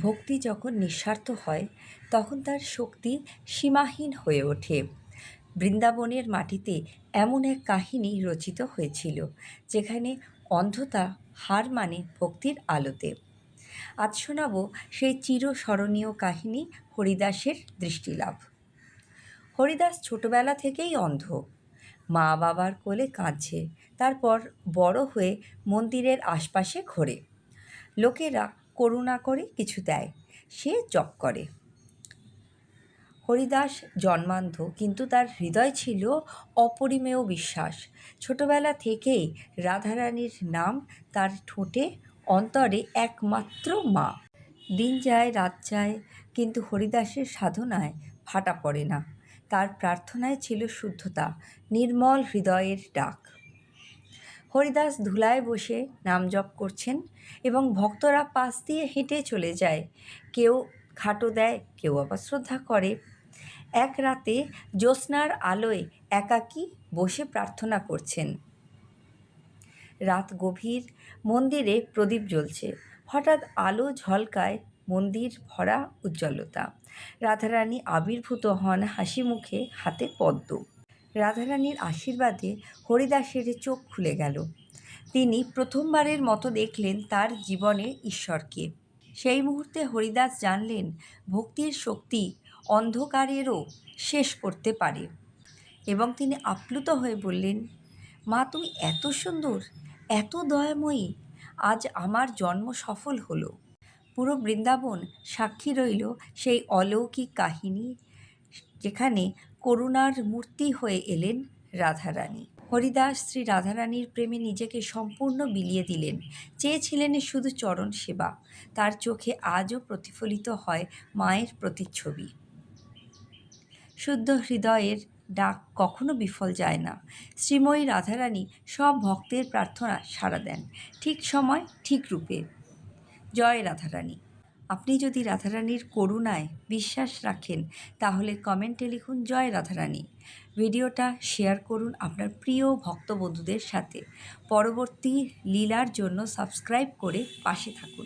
ভক্তি যখন নিঃস্বার্থ হয়, তখন তার শক্তি সীমাহীন হয়ে ওঠে। বৃন্দাবনের মাটিতে এমন এক কাহিনী রচিত হয়েছিল, যেখানে অন্ধতা হার মানে ভক্তির আলোতে। আজ শোনাব সেই চিরস্মরণীয় কাহিনী হরিদাসের দৃষ্টিলাভ। হরিদাস ছোটবেলা থেকেই অন্ধ। মা বাবার কোলে কাঁদছে, তারপর বড় হয়ে মন্দিরের আশপাশে ঘোরে। লোকেরা করুণা করে কিছু দেয়, সে জপ করে। হরিদাস জন্মান্ধ, কিন্তু তার হৃদয় ছিল অপরিমেয় বিশ্বাস। ছোটবেলা থেকেই রাধারানীর নাম তার ঠোঁটে অন্তরে একমাত্র মা। দিন যায়, রাত যায়, কিন্তু হরিদাসের সাধনায় ফাটা পড়ে না। তার প্রার্থনায় ছিল শুদ্ধতা, নির্মল হৃদয়ের ডাক। হরিদাস ধুলায় বসে নাম জপ করছেন এবং ভক্তরা পাশ দিয়ে হেঁটে চলে যায়। কেউ খাটো দেয়, কেউ আবার শ্রদ্ধা করে। এক রাতে জ্যোৎস্নার আলোয় একাকী বসে প্রার্থনা করছেন। রাত গভীর, মন্দিরে প্রদীপ জ্বলছে। হঠাৎ আলো ঝলকায় মন্দির ভরা উজ্জ্বলতা। রাধারানী আবির্ভূত হন হাসি মুখে হাতে পদ্ম। রাধারানীর আশীর্বাদে হরিদাসের চোখ খুলে গেল। তিনি প্রথমবারের মতো দেখলেন তার জীবনে ঈশ্বরকে। সেই মুহূর্তে হরিদাস জানলেন ভক্তির শক্তি অন্ধকারেরও শেষ করতে পারে এবং তিনি আপ্লুত হয়ে বললেন, মা, তুমি এত সুন্দর, এত দয়াময়ী, আজ আমার জন্ম সফল হলো। পুরো বৃন্দাবন সাক্ষী রইল সেই অলৌকিক কাহিনী যেখানে করুণার মূর্তি হয়ে এলেন রাধারানী। হরিদাস শ্রী রাধারানীর প্রেমে নিজেকে সম্পূর্ণ বিলিয়ে দিলেন। চেয়েছিলেন শুধু চরণ সেবা। তার চোখে আজও প্রতিফলিত হয় মায়ের প্রতিচ্ছবি। শুদ্ধ হৃদয়ের ডাক কখনো বিফল যায় না। শ্রীময়ী রাধারানী সব ভক্তের প্রার্থনা সাড়া দেন। ঠিক সময়, ঠিক রূপে। জয় রাধারানী। আপনি যদি রাধারানীর করুণায় বিশ্বাস রাখেন, তাহলে কমেন্টে লিখুন, জয় রাধারানী। ভিডিওটা শেয়ার করুন আপনার প্রিয় ভক্তবন্ধুদের সাথে। পরবর্তী লীলার জন্য সাবস্ক্রাইব করে পাশে থাকুন।